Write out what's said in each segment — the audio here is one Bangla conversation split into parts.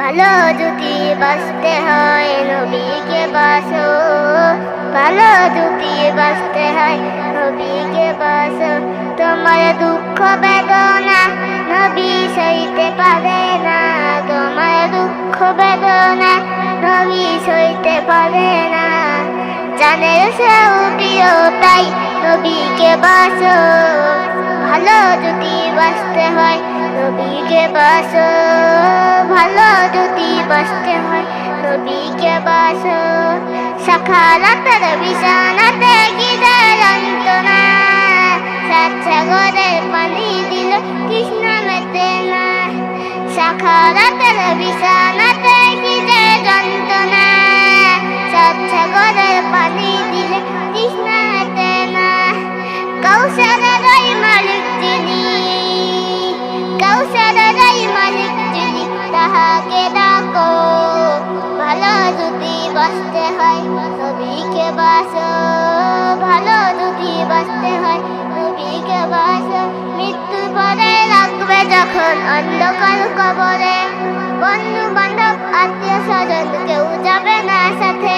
ভালো যদি বাঁচতে হয়, নবীকে বাসো ভালো যদি বাঁচতে হয়, নবীকে বাসো তোমার দুঃখ বেদনা নবী সইতে পারে না। তোমার দুঃখ বেদনা নবী সইতে পারে না। জানে সেও প্রিয়, তাই নবীকে বাসো ভালো যদি বাঁচতে হয়, নবীকে বাসো ভালো যদি বাঁচতে হয়, নবীকে বাসো সখালাতের বিছানাতে গিরে যন্ত্রণা সাত সাগরের পানি দিল কৃষ্ণ মেতে না। যদি বাঁচতে হয়, নবীকে বাসো ভালো যদি বাঁচতে হয়, নবীকে বাসো মৃত্যু পরে লাগবে যখন অন্ধকার কবরে। বন্ধু বান্ধব আত্মীয় স্বজন কেউ যাবে না সাথে।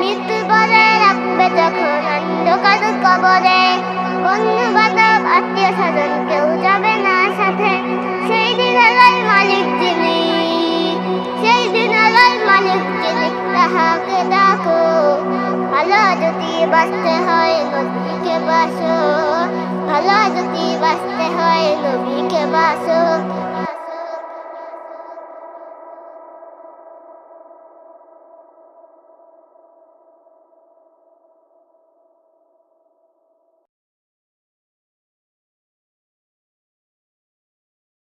মৃত্যু পরে রাখবে যখন অন্ধকার কবরে। বন্ধু বান্ধব আত্মীয় বাঁচতে হয় নবীকে বাসো। ভালো যদি বাঁচতে হয় নবীকে বাসো।